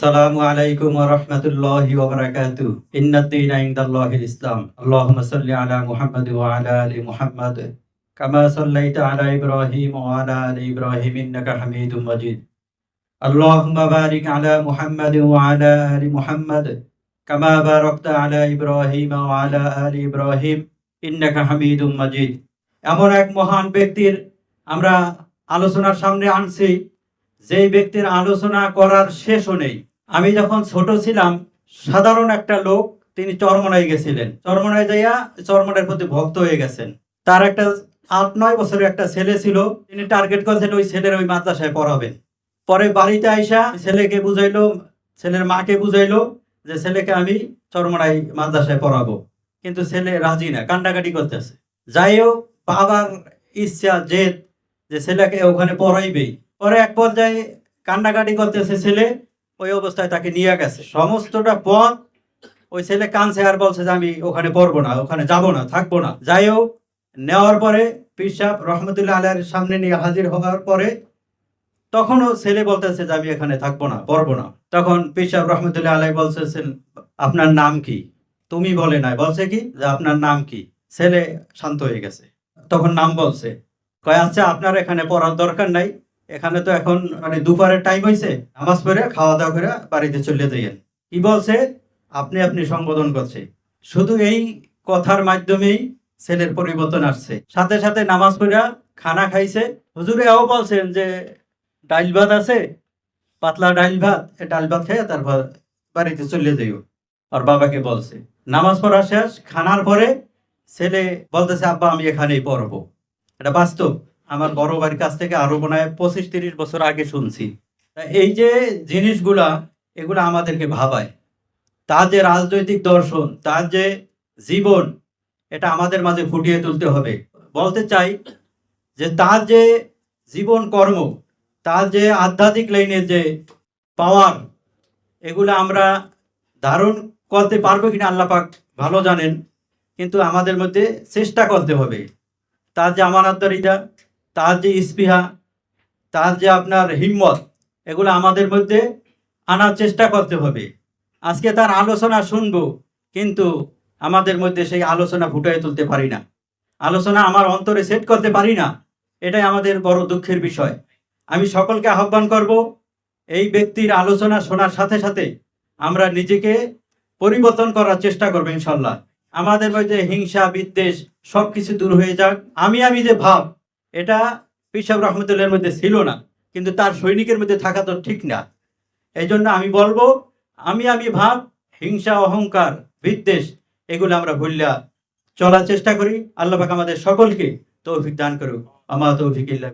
সালামু আলাইকুম রহমতুল্লাহি ওবরাকাতু ইন্নাদ্দিন ইনদাল্লাহিল ইসলাম। আল্লাহুম্মা সাল্লি আলা মুহাম্মাদ ওয়া আলা আলি মুহাম্মাদ। কামা সাল্লাইতা আলা ইব্রাহিম ওয়া আলা আলি ইব্রাহিম, ইন্নাকা হামিদুম মাজিদ। আল্লাহুম্মা বারিক আলা মুহাম্মাদ ওয়া আলা আলি মুহাম্মাদ। কামা বারাকতা আলা ইব্রাহিম ওয়া আলা আলি ইব্রাহিম, ইন্নাকা হামিদুম মাজিদ। এমন এক মহান ব্যক্তির আমরা আলোচনার সামনে আনছি। যেই ব্যক্তির আলোচনা করার শেষও নেই। আমি যখন ছোট ছিলাম, সাধারণ একটা লোক, তিনি চরমনায় গেছিলেন। চরমনায় যাইয়া চরমনার প্রতি ভক্ত হয়ে গেছেন। তার একটা আট, নয় বছরের একটা ছেলে ছিল, তিনি টার্গেট করেছেন ওই ছেলের ওই মাদ্রাসায় পড়াবেন। পরে বাড়িতে আইসা ছেলেকে বুঝাইলো, ছেলের মাকে বুঝাইলো যে ছেলেকে আমি চরমনায় মাদ্রাসায় পড়াবো। কিন্তু ছেলে রাজি না কান্ডাকাটি করতেছে। যাই হোক বাবার ইচ্ছা, জেদ যে ছেলেকে ওখানে পড়াইবেই। পরে এক পর্যায়ে কান্নাকাটি করতেছে ছেলে, ওই অবস্থায় তাকে নিয়ে গেছে। সমস্তটা পথ ওই ছেলে কানছে আর বলছে যে আমি ওখানে পড়ব না, ওখানে যাব না, থাকব না। যাই হোক, নেওয়ার পরে পিসাব রহমতুল্লাহ আলের সামনে নিয়ে হাজির হওয়ার পরে তখনও ছেলে বলতেছে যে আমি এখানে থাকব না, পড়ব না। তখন পিসাব রহমতুল্লাহ আলাই বলতেছেন, আপনার নাম কি? তুমি বলে নাই। বলছে কি? যে আপনার নাম কি? ছেলে শান্ত হয়ে গেছে। তখন নাম বলছে, কয় আচ্ছা আপনার এখানে পড়ার দরকার নাই? এখানে তো এখন মানে দুপুরের টাইম হয়েছে নামাজ পড়ে খাওয়া দাওয়া করে বাড়িতে চলে যাইয়েন কি বলছে? আপনি আপনি সম্বোধন করছে। শুধু এই কথার মাধ্যমেই ছেলের পরিবর্তন আসছে। সাথে সাথে নামাজ পড়া খানা খাইছে। হুজুরে এও বলছেন যে ডাইল ভাত আছে, পাতলা ডাইল ভাত ডাইল ভাত খেয়ে তারপর বাড়িতে চলে যাইও। আর বাবাকে বলছে, নামাজ পড়া শেষ, খানার পরে ছেলে বলতেছে, আব্বা, আমি এখানেই পড়ব। এটা বাস্তব। আমার বড় বাড়ির কাছ থেকে আরও মনে হয় পঁচিশ তিরিশ বছর আগে শুনছি। এই যে জিনিসগুলা, এগুলো আমাদেরকে ভাবায়। তার যে রাজনৈতিক দর্শন, তার যে জীবন, এটা আমাদের মাঝে ফুটিয়ে তুলতে হবে। বলতে চাই যে তার যে জীবন কর্ম, তার যে আধ্যাত্মিক লাইনের যে পাওয়ার, এগুলো আমরা ধারণ করতে পারব কিনা আল্লাহ পাক ভালো জানেন, কিন্তু আমাদের মধ্যে চেষ্টা করতে হবে। তার যে আমানতদারিতা তার যে স্পৃহা, তার যে আপনার হিম্মত, এগুলো আমাদের মধ্যে আনার চেষ্টা করতে হবে। আজকে তার আলোচনা শুনব, কিন্তু আমাদের মধ্যে সেই আলোচনা ফুটিয়ে তুলতে পারি না। আলোচনা আমার অন্তরে সেট করতে পারি না, এটাই আমাদের বড় দুঃখের বিষয়। আমি সকলকে আহ্বান করব, এই ব্যক্তির আলোচনা শোনার সাথে সাথে আমরা নিজেকে পরিবর্তন করার চেষ্টা করব ইনশাল্লাহ। আমাদের মধ্যে হিংসা, বিদ্বেষ সব কিছু দূর হয়ে যাক। আমি আমি যে ভাব এটা পিসাব রহমতুল্লাহের মধ্যে ছিল না, কিন্তু তার সৈনিকের মধ্যে থাকা তো ঠিক না। এই জন্য আমি বলব, আমি আমি ভাব, হিংসা, অহংকার, বিদ্বেষ, এগুলো আমরা ভুললা চলার চেষ্টা করি। আল্লাহ আমাদের সকলকে তৌফিক দান করুক। আমার তৌফিক ইল্লা